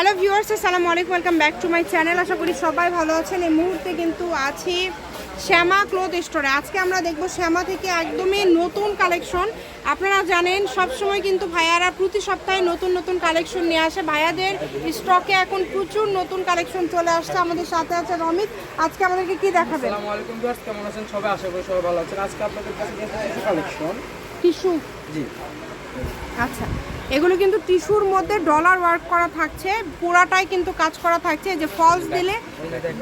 Hello viewers, আসসালামু আলাইকুম, welcome back to my channel. আশা করি সবাই ভালো আছেন। এই মুহূর্তে কিন্তু আছি শ্যামা ক্লোথ স্টোরে। আজকে আমরা দেখব শ্যামা থেকে একদমই নতুন কালেকশন। আপনারা জানেন সব সময় কিন্তু ভাইয়ারা প্রতি সপ্তাহে নতুন নতুন কালেকশন নিয়ে আসে। ভাইয়াদের স্টকে এখন প্রচুর নতুন কালেকশন চলে আসছে। আমাদের সাথে আছে রমিত। আজকে আমাদেরকে কি দেখাবেন? আসসালামু আলাইকুম ভিউয়ার্স, কেমন আছেন? সবাই আশা করি সবাই ভালো আছেন। আজকে আপনাদের কাছে কালেকশন। টিস্যু? জি। আচ্ছা। এগুলো কিন্তু টিস্যুর মধ্যে ডলার ওয়ার্ক করা থাকছে পুরাটাই কিন্তু কাজ করা থাকছে এই যে ফলস দিলে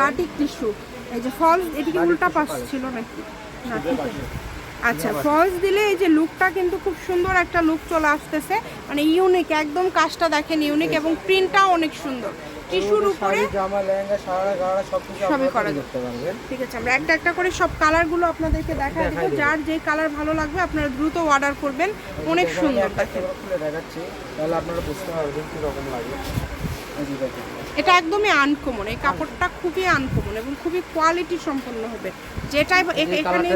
বাটিক টিস্যু। এই যে ফলস এদিকে উল্টা পাশ ছিল নাকি? না ঠিক আছে। আচ্ছা ফলস দিলে এই যে লুকটা কিন্তু খুব সুন্দর একটা লুক চলে আসতেছে। মানে ইউনিক একদম কাজটা দেখেন ইউনিক এবং প্রিন্টটাও অনেক সুন্দর। টিস্যুর উপরে জামা লেহেঙ্গা সারা গাড়া সব কিছু সবই করা করতে পারবেন ঠিক আছে আমরা একটা একটা করে সব কালারগুলো আপনাদেরকে দেখা দেবো। যার যে কালার ভালো লাগবে আপনারা দ্রুত অর্ডার করবেন। অনেক সুন্দর দেখেন। খুলে দেখাচ্ছি তাহলে আপনারা বুঝতে পারবেন কি রকম লাগে। এটা একদমই আনকমন এই কাপড়টা খুবই আনকমন এবং খুবই কোয়ালিটি সম্পন্ন হবে। যেটাই এখানে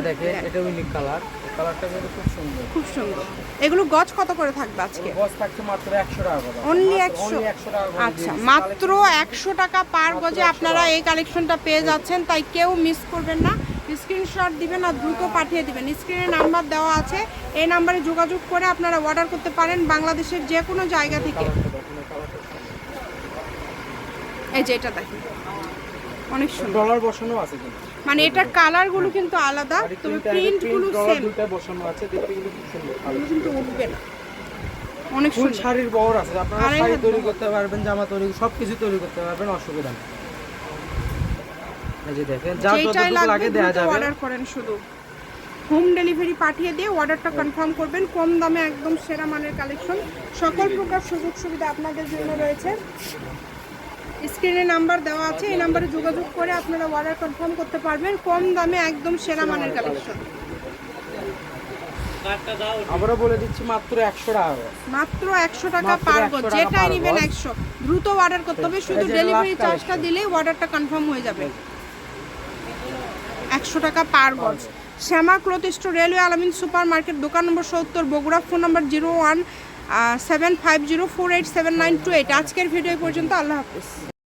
এটা ইউনিক কালার কালারটা কিন্তু খুব সুন্দর। খুব সুন্দর। এগুলো গজ কত করে থাকবে আজকে? বস থাকছে মাত্র 100 টাকা করে। অনলি মাত্র- একশো 100 টাকা আচ্ছা মাত্র একশো টাকা পার গজে আপনারা এই কালেকশনটা পেয়ে যাচ্ছেন তাই কেউ মিস করবেন না। স্ক্রিনশট দিবেন আর দ্রুত পাঠিয়ে দিবেন। স্ক্রিনে নাম্বার দেওয়া আছে এই নাম্বারে যোগাযোগ করে আপনারা অর্ডার করতে পারেন বাংলাদেশের যে কোনো জায়গা থেকে। এই যে এটা দেখেন। অনেক সুন্দর। ডলার বসানো আছে কিন্তু। মানে এটার কালারগুলো কিন্তু আলাদা। তবে print ডলার সেম দুইটা বসানো আছে দেখতে কিন্তু খুব সুন্দর। এগুলো কিন্তু উঠবে না। অনেক সুন্দর। শাড়ির বহর আছে। আপনারা শাড়ি তৈরি করতে পারবেন জামা তৈরি সব কিছু তৈরি করতে পারবেন অসুবিধা নেই। এই যে দেখেন যা যতটুকু লাগে দেয়া যাবে। অর্ডার করেন শুধু। হোম ডেলিভারি পাঠিয়ে দিয়ে অর্ডারটা কনফার্ম করবেন। কম দামে একদম সেরা মানের কালেকশন সকল প্রকার সুযোগ সুবিধা আপনাদের জন্য রয়েছে। স্ক্রিনে নাম্বার দেওয়া আছে এই নাম্বারে যোগাযোগ করে আপনারা অর্ডার কনফার্ম করতে পারবেন। কম দামে একদম সেরা মানের কালেকশন আবারও বলে দিচ্ছি মাত্র একশো টাকা মাত্র একশো টাকা পার 100 গজ টাকা নেবেন একশো। দ্রুত অর্ডার করতে হবে শুধু ডেলিভারি চার্জটা দিলেই অর্ডারটা কনফার্ম হয়ে যাবে। একশো টাকা পার গজ Shyama cloth store railway Alamin super market দোকান নম্বর সত্তর Bogura phone number zero one seven five zero four eight seven nine two eight আজকের ভিডিও পর্যন্ত আল্লাহ হাফিজ।